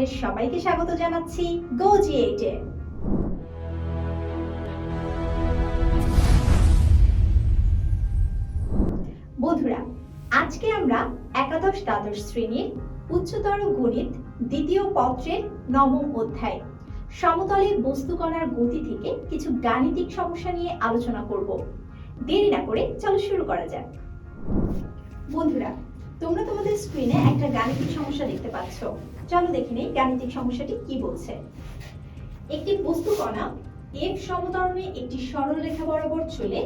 তোমাদের সবাইকে স্বাগত জানাচ্ছি গো জি এইটে বন্ধুরা, আজকে আমরা একাদশ দ্বাদশ শ্রেণির উচ্চতর গণিত দ্বিতীয় পত্রের নবম অধ্যায় সমতলের বস্তুকণার গতি থেকে কিছু গাণিতিক সমস্যা নিয়ে আলোচনা করব। দেরি না করে চলো শুরু করা যাক। বন্ধুরা, তোমরা তোমাদের স্ক্রিনে একটা গাণিতিক সমস্যা দেখতে পাচ্ছ। চলো দেখে নেই গাণিতিক সমস্যাটি কি বলছে। একটি বস্তু কণা এফ সমতরণে একটি সরল রেখা বরাবর চলে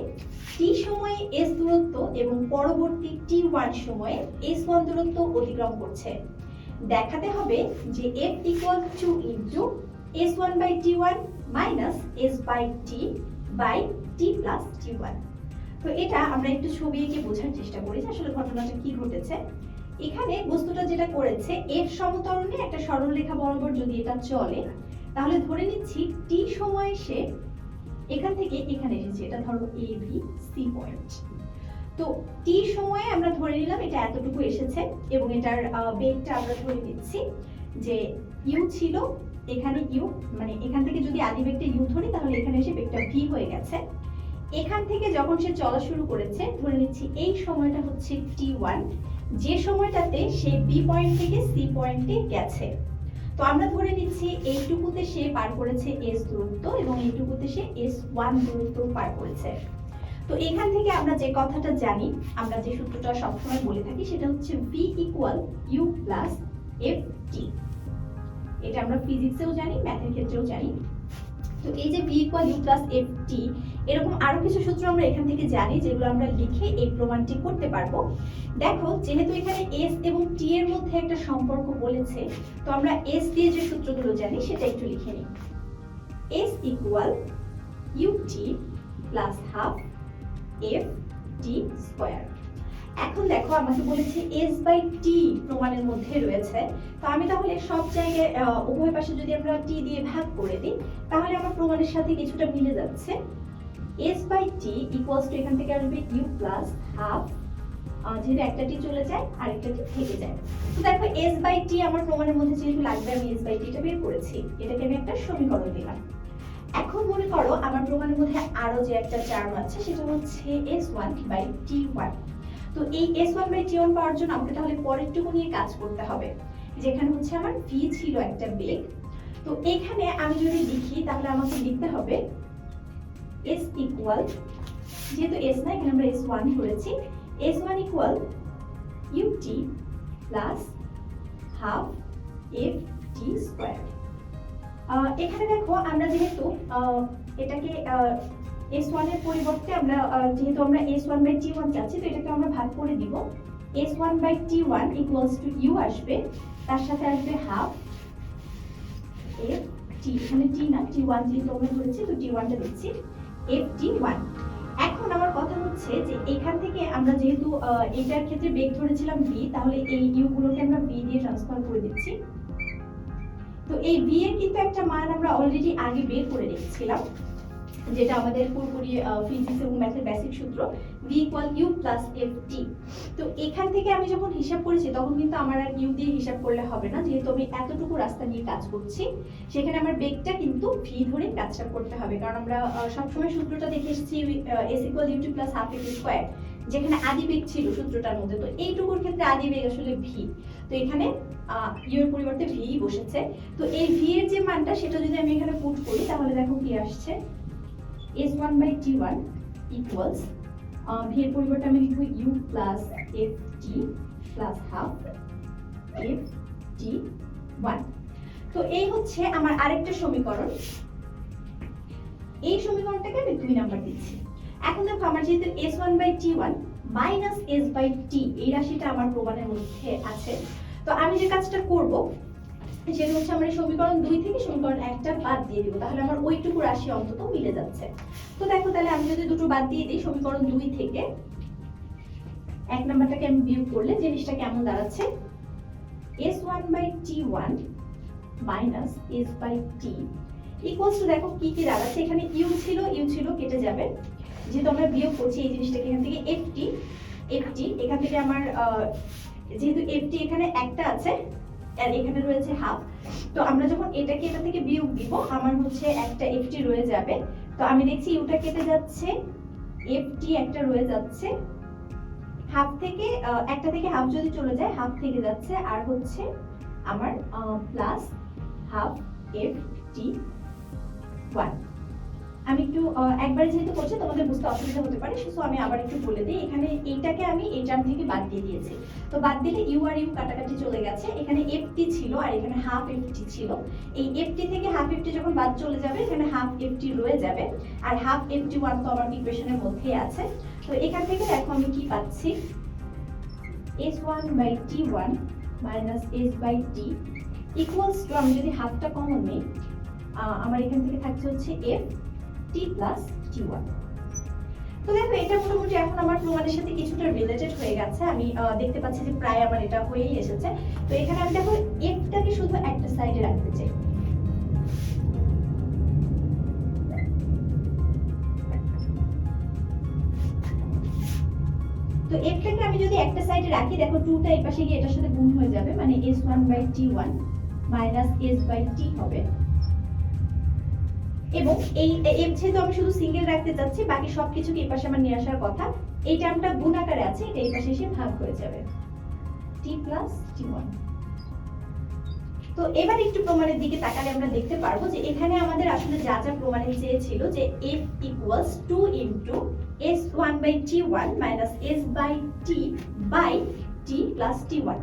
টি সময়ে এস দূরত্ব এবং পরবর্তী টি ওয়ান সময়ে এস ওয়ান দূরত্ব অতিক্রম করছে। দেখাতে হবে যে F equal to into S one by T one minus S by T by T plus T one তো এটা আমরা একটু ছবি এঁকে বোঝার চেষ্টা করি আসলে ঘটনাটা কি ঘটেছে। এখানে বস্তুটা যেটা করেছে এফ সমতরণে একটা সরল রেখা বরাবর যদি এটা চলে, তাহলে ধরে নিচ্ছি টি সময়ে সে এখান থেকে এখানে এসেছে। এটা ধরো এ বি সি পয়েন্ট তো টি সময়ে আমরা ধরে নিলাম এটা এতটুকু এসেছে এবং এটার বেগটা আমরা ধরে নিচ্ছি যে ইউ ছিল এখানে ইউ মানে এখান থেকে যদি আদি বেগটা ইউ ধরি, তাহলে এখানে এসে বেগটা ভি হয়ে গেছে। এখান থেকে যখন সে চলা শুরু করেছে, ধরে নিচ্ছি এই সময়টা হচ্ছে টি ওয়ান যে সময়টাতে সে বি পয়েন্ট থেকে সি পয়েন্টে গেছে। তো আমরা ধরে নিচ্ছি এইটুকুতে সে পার করেছে এস দূরত্ব এবং এইটুকুতে সে এস ওয়ান দূরত্ব পার করেছে। তো এখান থেকে আমরা যে কথাটা জানি, আমরা যে সূত্রটা সবসময় বলে থাকি, সেটা হচ্ছে V equal U plus F T এটা আমরা ফিজিক্সেও জানি ম্যাথের ক্ষেত্রেও জানি। তো এই যে V equal U plus F T এরকম আরও কিছু সূত্র আমরা এখান থেকে জানি যেগুলো আমরা লিখে এই প্রমাণটি করতে পারব। দেখো, যেহেতু এখানে এস এবং টি এর মধ্যে একটা সম্পর্ক বলেছে, তো আমরা এস দিয়ে যে সূত্রগুলো জানি সেটা একটু লিখে নিই। S equal U T plus half F T square এখন দেখো, আমাকে বলেছে এস বাই টি প্রমাণের মধ্যে রয়েছে। তো আমি তাহলে সব জায়গায় উভয় পাশে যদি আমরা টি দিয়ে ভাগ করে দিই, তাহলে আমার প্রমাণের সাথে কিছুটা মিলে যাচ্ছে। S by T equals to এখান থেকে আসবে ইউ প্লাস হাফ যেহেতু একটা টি চলে যায় আর একটা টি থেকে যায়। তো দেখো এস বাই টি আমার প্রমাণের মধ্যে যেহেতু লাগবে, আমি এস বাই টিটা বের করেছি। এটাকে আমি একটা সমীকরণ দিলাম। এখন মনে করো, আমার প্রমাণের মধ্যে আরও যে একটা টার্ম আছে, সেটা হচ্ছে S one by T one তো এই S one by T one power জন্য আমাকে তাহলে পরেরটুকু নিয়ে কাজ করতে হবে, যেখানে হচ্ছে আমার ভি ছিল একটা বেগ। তো এখানে আমি যদি লিখি, তাহলে আমাকে লিখতে হবে এস ইকুয়াল যেহেতু এস না, এখানে আমরা এস ওয়ান করেছি। S one equal U T plus half F T square এখানে দেখো, আমরা যেহেতু এটাকে এস ওয়ানের পরিবর্তে আমরা যেহেতু আমরা S one by T one চাচ্ছি তো এটাকে আমরা ভাগ করে দিব। S one by T one equals to U আসবে, তার সাথে আসবে হাফ এফ টি এখানে টি না টি ওয়ান যেহেতু আমরা ধরেছি, তো টি ওয়ানটা দিচ্ছি এফ টি ওয়ান এখন আমার কথা হচ্ছে যে এখান থেকে আমরা যেহেতু এটার ক্ষেত্রে বেগ ধরেছিলাম ভি তাহলে এই ইউ গুলোকে আমরা ভি দিয়ে ট্রান্সফার করে দিচ্ছি। তো এই ভি এর কিন্তু একটা মান আমরা অলরেডি আগে বের করে রেখেছিলাম। যেটা আমাদের পুরোপুরি ফিজিক্স এবং ম্যাথের বেসিক সূত্র V equal U plus F T তো এখান থেকে আমি যখন হিসাব করেছি, তখন কিন্তু আমার আর ইউ দিয়ে হিসাব করলে হবে না। যেহেতু আমি এতটুকু রাস্তা নিয়ে কাজ করছি, সেখানে আমার বেগটা কিন্তু ভি ধরে কাজটা করতে হবে। কারণ আমরা সবসময় সূত্রটা দেখে এসেছি S equal U T plus half F square যেখানে আদি বেগ ছিল সূত্রটার মধ্যে। তো এইটুকুর ক্ষেত্রে আদি বেগ আসলে ভি তো এখানে ইউ এর পরিবর্তে ভি বসেছে। তো এই ভি এর যে মানটা, সেটা যদি আমি এখানে পুট করি, তাহলে দেখো কি আসছে। S one by T one equals V পরিবর্তে আমি লিখব U plus F T plus half F T one তো এই হচ্ছে আমার আরেকটা সমীকরণ। এই সমীকরণটাকে আমি দুই নাম্বার দিচ্ছি। এখন দেখো, আমার যেহেতু S one by T one minus S by T এই রাশিটা আমার প্রমাণের মধ্যে আছে। তো আমি যে কাজটা করব সেটা হচ্ছে আমার সমীকরণ দুই থেকে সমীকরণ একটা বাদ দিয়ে দিব। তাহলে আমার ওইটুকু রাশি অন্তত মিলে যাচ্ছে। তো দেখো তাহলে আমি যদি দুটো বাদ দিয়ে দিই সমীকরণ দুই থেকে, এক নাম্বারটাকে আমি বিয়োগ করলে জিনিসটা কেমন দাঁড়াচ্ছে? S one by T one minus S by T equals to দেখো কি কি দাঁড়াচ্ছে? এখানে ইউ ছিল ইউ ছিল, কেটে যাবে। যেহেতু আমরা বিয়োগ করছি, এই জিনিসটাকে এখান থেকে এফ টি এফটি এখান থেকে আমার যেহেতু এফটি এখানে একটা আছে আর এখানে রয়েছে হাফ তো আমরা যখন এটাকে এটা থেকে বিয়োগ দিব, আমার হচ্ছে একটা এফটি রয়ে যাবে। তো আমি দেখছি ইউটা কেটে যাচ্ছে এফটি একটা রয়ে যাচ্ছে। হাফ থেকে একটা থেকে হাফ যদি চলে যায় হাফ থেকে যাচ্ছে। আর হচ্ছে আমার plus half F T one একবারে যেহেতু করছি, তোমাদের বুঝতে অসুবিধা হতে পারে সো আমি আবার একটু বলে দিই। এখানে এইটাকে আমি এই টার্ম থেকে বাদ দিয়ে দিয়েছি। তো বাদ দিলে ইউ আর ইউ কাটাকাটি চলে গেছে। এখানে এফটি ছিল আর এখানে হাফ এফটি ছিল। এই এফটি থেকে হাফ এফটি যখন বাদ চলে যাবে, এখানে হাফ এফটি রয়ে যাবে। আর হাফ এফটি ওয়ান তো আমার ইকুয়েশনের মধ্যেই আছে। তো এখান থেকে দেখো আমি কি পাচ্ছি? S one by T one minus S by T equals to আমি যদি হাফটা কমন নিই আমার এখান থেকে থাকছে হচ্ছে এফ টি প্লাস টি তো দেখো, এটা মোটামুটি এখন আমার প্রমাণের সাথে কিছুটা রিলেটেড হয়ে গেছে। আমি দেখতে পাচ্ছি যে প্রায় আমার এটা হয়েই এসেছে। তো এখানে আমি দেখো এফটাকে শুধু একটা সাইডে রাখতে চাই। তো এফটাকে আমি যদি একটা সাইডে রাখি, দেখো টুটা এই পাশে গিয়ে এটার সাথে গুণ হয়ে যাবে। মানে S one by T one minus S by T হবে। এবং এই এফ যেহেতু আমি শুধু সিঙ্গেল রাখতে চাচ্ছি, বাকি সবকিছুকে এই পাশে আমার নিয়ে আসার কথা, এই টার্মটা গুণ আকারে আছে, এটা এই পাশে এসে ভাগ হয়ে যাবে। টি প্লাস টি ওয়ান তো এবার একটু প্রমাণের দিকে তাকালে আমরা দেখতে পারব যে এখানে আমাদের আসলে যা যা প্রমাণে চেয়েছিল যে F equals to into S one by T one minus S by T by T plus T one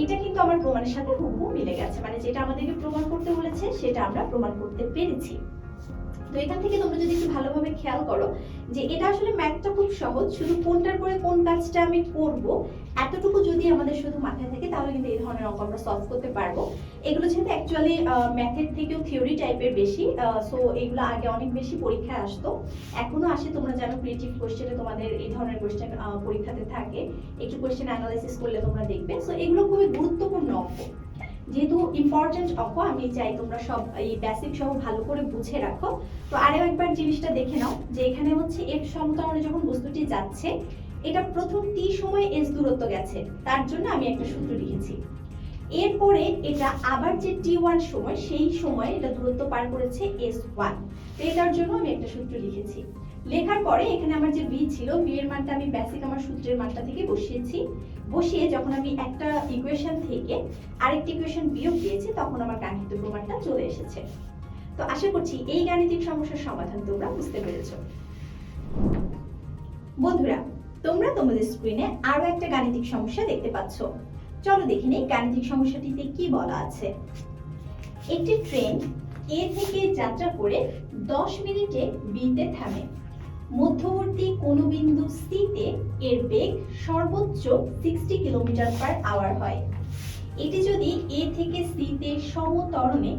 এটা কিন্তু আমার প্রমাণের সাথে হুবহু মিলে গেছে মানে যেটা আমাদেরকে প্রমাণ করতে বলেছে, সেটা আমরা প্রমাণ করতে পেরেছি। তো এখান থেকে তোমরা যদি একটু ভালোভাবে খেয়াল করো যে এটা আসলে ম্যাথটা খুব সহজ, শুধু কোনটার পরে কোন কাজটা আমি করব, এতটুকু যদি আমাদের শুধু মাথায় থাকে, তাহলে কিন্তু এই ধরনের অঙ্ক আমরা সলভ করতে পারব। এগুলো যেহেতু অ্যাকচুয়ালি ম্যাথের থেকেও থিওরি টাইপের বেশি সো এগুলো আগে অনেক বেশি পরীক্ষায় আসতো। এখনও আসে, তোমরা জানো ক্রিয়েটিভ কোশ্চেনে তোমাদের এই ধরনের কোশ্চেন পরীক্ষাতে থাকে। একটু কোশ্চেন অ্যানালাইসিস করলে তোমরা দেখবে। সো এগুলো খুবই গুরুত্বপূর্ণ অঙ্ক। যেহেতু ইম্পর্টেন্ট অঙ্ক, আমি চাই তোমরা সব এই বেসিক সহ ভালো করে বুঝে রাখো। তো আরও একবার জিনিসটা দেখে নাও যে এখানে হচ্ছে এফ সমতরণে যখন বস্তুটি যাচ্ছে, এটা প্রথম টি সময় এস দূরত্ব গেছে, তার জন্য আমি একটা সূত্র লিখেছি। এরপরে এটা আবার যে টি ওয়ান সময়, সেই সময় এটা দূরত্ব পার করেছে এস ওয়ান তো এটার জন্য আমি একটা সূত্র লিখেছি। লেখার পরে এখানে আমার যে বি ছিল বি এর মানটা আমি বেসিক আমার সূত্রের মানটা থেকে বসিয়েছি। বসিয়ে যখন আমি একটা ইকুয়েশন থেকে আরেকটি ইকুয়েশন বিয়োগ দিয়েছি, তখন আমার কাঙ্ক্ষিত প্রমাণটা চলে এসেছে। তো আশা করছি এই গাণিতিক সমস্যার সমাধান তোমরা বুঝতে পেরেছ। বন্ধুরা, তোমরা তোমাদের স্ক্রিনে আরও একটা গাণিতিক সমস্যা দেখতে পাচ্ছ। চলো দেখে নিই গাণিতিক সমস্যাটিতে কি বলা আছে। একটি ট্রেন এ থেকে যাত্রা করে দশ মিনিটে বিতে থামে। মধ্যবর্তী কোনো বিন্দু সিতে এর বেগ সর্বোচ্চ সিক্সটি কিলোমিটার পার আওয়ার হয়। এটি যদি এ থেকে সিতে সমতরণে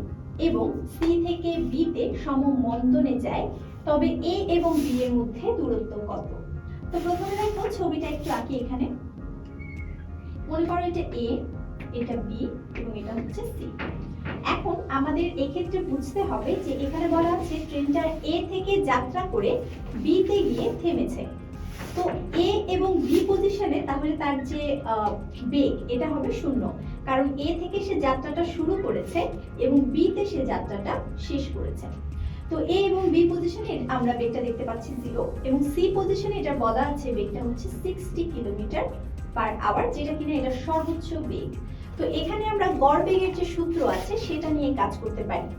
এবং সি থেকে বিতে সমমন্দনে যায়, তবে এ এবং বি এর মধ্যে দূরত্ব কত? তো প্রথমে দেখো, ছবিটা একটু আঁকি এখানে। মনে করো এটা এ এটা বি এবং এটা হচ্ছে সি এখন আমাদের এক্ষেত্রে বুঝতে হবে যে এখানে বলা আছে ট্রেনটা এ থেকে যাত্রা করে বি তে গিয়ে থেমেছে। তো এ এবং বি পজিশনে তাহলে তার যে বেগ, এটা হবে শূন্য। কারণ এ থেকে সে যাত্রাটা শুরু করেছে এবং বি তে সে যাত্রাটা শেষ করেছে। তো এ এবং বি পজিশনে আমরা বেগটা দেখতে পাচ্ছি জিরো এবং সি পজিশনে এটা বলা আছে বেগটা হচ্ছে সিক্সটি কিলোমিটার পার আওয়ার যেটা কিনা এটা সর্বোচ্চ বেগ। তো এখানে আমরা গড় বেগের যে সূত্র আছে, সেটা নিয়ে কাজ করতে পারি।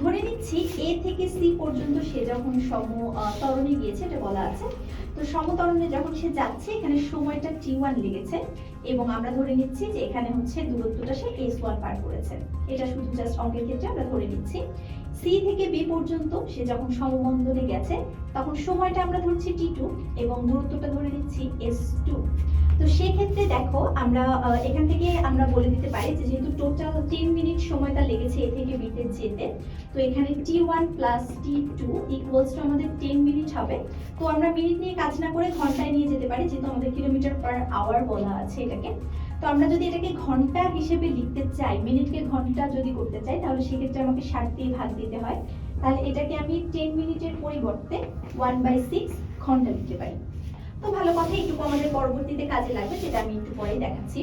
ধরে নিচ্ছি এ থেকে সি পর্যন্ত সে যখন সম তরণে গিয়েছে, এটা বলা আছে। তো সমতরণে যখন সে যাচ্ছে, এখানে সময়টা টি ওয়ান লেগেছে। এবং আমরা ধরে নিচ্ছি যে এখানে হচ্ছে দূরত্বটা সে এস ওয়ান পার করেছে। এটা শুধু জাস্ট অঙ্কের ক্ষেত্রে আমরা ধরে নিচ্ছি। সি থেকে বি পর্যন্ত সে যখন সমবন্ধনে গেছে, তখন সময়টা আমরা ধরছি টি টু এবং দূরত্বটা ধরে নিচ্ছি এস টু তো সেক্ষেত্রে দেখো, আমরা এখান থেকে আমরা বলে দিতে পারি যে যেহেতু টোটাল টেন মিনিট সময়টা লেগেছে এ থেকে বিতে যেতে, তো এখানে T one plus T two equals to আমাদের টেন মিনিট হবে। তো আমরা মিনিট নিয়ে কাজ না করে ঘন্টায় নিয়ে যেতে পারি, যেহেতু আমাদের কিলোমিটার পার আওয়ার বলা আছে এটাকে তো আমরা যদি এটাকে ঘণ্টা হিসেবে লিখতে চাই, মিনিটকে ঘণ্টা যদি করতে চাই, তাহলে সেক্ষেত্রে আমাকে ষাট দিয়ে ভাগ দিতে হয়। তাহলে এটাকে আমি টেন মিনিটের পরিবর্তে ওয়ান বাই সিক্স ঘণ্টা লিখতে পারি। তো ভালো কথা এইটুকু আমাদের পরবর্তীতে কাজে লাগবে, সেটা আমি একটু পরেই দেখাচ্ছি।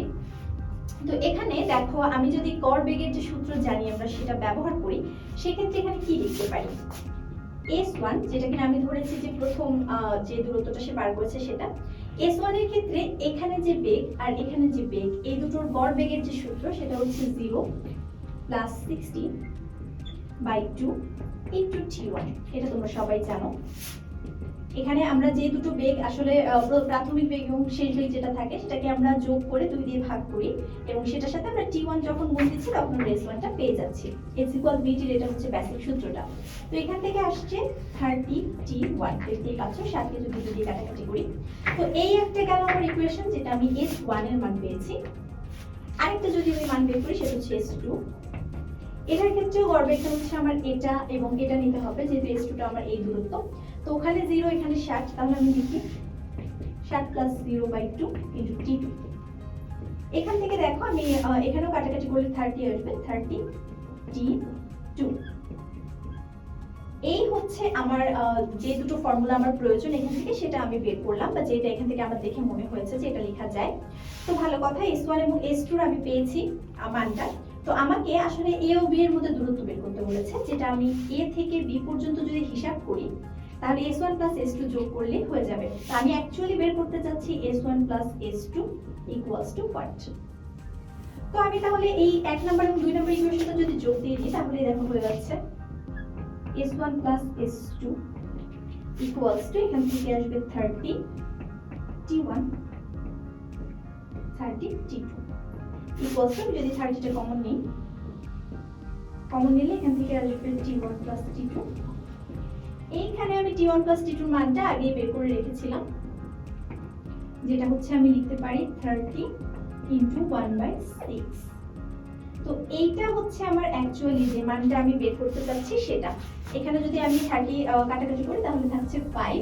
তো এখানে দেখো, আমি যদি কর বেগের যে সূত্র জানি আমরা, সেটা ব্যবহার করি, সেক্ষেত্রে এখানে কি লিখতে পারি? এস ওয়ান যেটা কিনা আমি ধরেছি যে প্রথম যে দূরত্বটা সে পার করেছে সেটা এস ওয়ানের ক্ষেত্রে এখানে যে বেগ আর এখানে যে বেগ, এই দুটোর গড় বেগের যে সূত্র সেটা হচ্ছে zero plus sixty by two into T one এটা তোমরা সবাই জানো। এখানে আমরা যে দুটো বেগ আসলে প্রাথমিক বেগ এবং শেষ বেগ যেটা থাকে, সেটাকে আমরা যোগ করে দুই দিয়ে ভাগ করি এবং সেটার সাথে আমরা টি ওয়ান যখন গুণ দিচ্ছি তখন রেস ওয়ানটা পেয়ে যাচ্ছি। এস ইকুয়াল বিটির এটা হচ্ছে বেসিক সূত্রটা। তো এখান থেকে আসছে থার্টি টি ওয়ান দেখতেই পাচ্ছ, সাতকে যদি দিয়ে কাটাকাটি করি। তো এই একটা গেল আমার ইকুয়েশন যেটা আমি এস ওয়ানের মান পেয়েছি। আরেকটা যদি আমি মান বের করি, সেটা হচ্ছে এস টু এটার ক্ষেত্রেও গড়বেগটা হচ্ছে আমার এটা এবং এটা নিতে হবে, যেহেতু এস টুটা আমার এই দূরত্ব। তো ওখানে জিরো এখানে ষাট, তাহলে আমি লিখি ষাট plus zero by two into T two এখান থেকে দেখো আমি এখানেও কাটাকাটি করলে থার্টি আসবে থার্টি টি টু এই হচ্ছে আমার যে দুটো ফর্মুলা আমার প্রয়োজন এখান থেকে, সেটা আমি বের করলাম বা যেটা এখান থেকে আমার দেখে মনে হয়েছে যে এটা লেখা যায়। তো ভালো কথা এস ওয়ান এবং এস টুর আমি পেয়েছি মানটা। তো আমাকে আসলে এ ও বি এর মধ্যে দূরত্ব বের করতে বলেছে, যেটা আমি এ থেকে বি পর্যন্ত যদি হিসাব করি তাহলে S one plus S two যোগ করলে হয়ে যাবে। তো আমি অ্যাকচুয়ালি বের করতে যাচ্ছি S one plus S two equals to what তো আমি তাহলে এই এক নাম্বার এবং দুই নাম্বার ইকুয়েশনটা যদি যোগ দিয়ে দিই, তাহলে দেখো হয়ে যাচ্ছে। S one plus S two equals to এখান থেকে আসবে thirty T one thirty T two equals to যদি থার্টিটা কমন নিই কমন নিলে এখান থেকে আসবে T one plus T two এইখানে আমি টি ওয়ান প্লাস টি টুর মানটা আগে বের করে রেখেছিলাম, যেটা হচ্ছে আমি লিখতে পারি thirty into one by six তো এইটা হচ্ছে আমার অ্যাকচুয়ালি যে মানটা আমি বের করতে চাচ্ছি সেটা। এখানে যদি আমি থার্টি কাটাকাটি করি, তাহলে থাকছে ফাইভ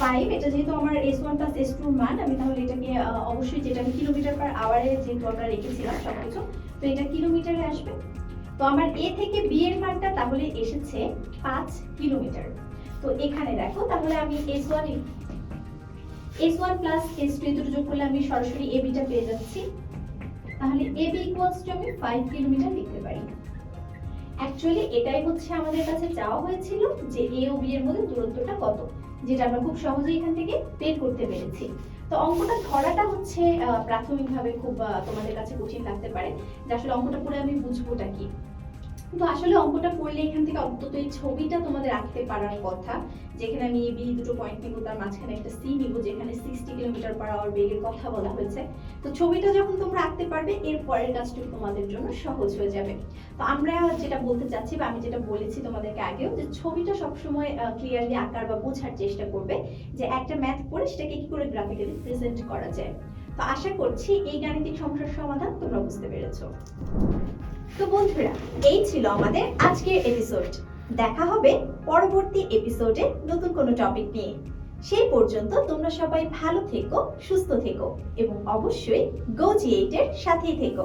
ফাইভ এটা যেহেতু আমার এস ওয়ান প্লাস এস টুর মান, আমি তাহলে এটাকে অবশ্যই যেটা আমি কিলোমিটার পার আওয়ারে যেহেতু আমরা রেখেছিলাম সবকিছু, তো এটা কিলোমিটারে আসবে। তো আমার এ থেকে বি এর মানটা তাহলে এসেছে পাঁচ কিলোমিটার। তো এখানে দেখো, তাহলে আমি S one S one plus S two দুটো যোগ করলে আমি সরাসরি এ বিটা পেয়ে যাচ্ছি। তাহলে এ বি ইকুয়ালস টু আমি ফাইভ কিলোমিটার লিখতে পারি। অ্যাকচুয়ালি এটাই হচ্ছে আমাদের কাছে চাওয়া হয়েছিল যে এ ও বি এর মধ্যে দূরত্বটা কত, যেটা আমরা খুব সহজেই এখান থেকে বের করতে পেরেছি। তো অঙ্কটা ধরাটা হচ্ছে প্রাথমিকভাবে খুব তোমাদের কাছে কঠিন লাগতে পারে। যে আসলে অঙ্কটা পড়ে আমি বুঝবোটা কি? কিন্তু আসলে অঙ্কটা করলে এখান থেকে অন্তত এই ছবিটা তোমাদের আঁকতে পারার কথা। যেখানে আমি বি দুটো পয়েন্ট নিব, তার মাঝখানে একটা সি নিব, যেখানে সিক্সটি কিলোমিটার পার আওয়ার বেগের কথা বলা হয়েছে। তো ছবিটা যখন তোমরা আঁকতে পারবে, এর পরের কাজটুকু তোমাদের জন্য সহজ হয়ে যাবে। তো আমরা যেটা বলতে চাচ্ছি বা আমি যেটা বলেছি তোমাদেরকে আগেও, যে ছবিটা সবসময় ক্লিয়ারলি আঁকার বা বোঝার চেষ্টা করবে যে একটা ম্যাথ পড়ে সেটাকে কি করে গ্রাফিক্যালি প্রেজেন্ট করা যায়। তো আশা করছি এই গাণিতিক সমস্যার সমাধান তোমরা বুঝতে পেরেছ। তো বন্ধুরা, এই ছিল আমাদের আজকের এপিসোড দেখা হবে পরবর্তী এপিসোডে নতুন কোনো টপিক নিয়ে। সেই পর্যন্ত তোমরা সবাই ভালো থেকো, সুস্থ থেকো, এবং অবশ্যই গো জি এইটের সাথেই থেকো।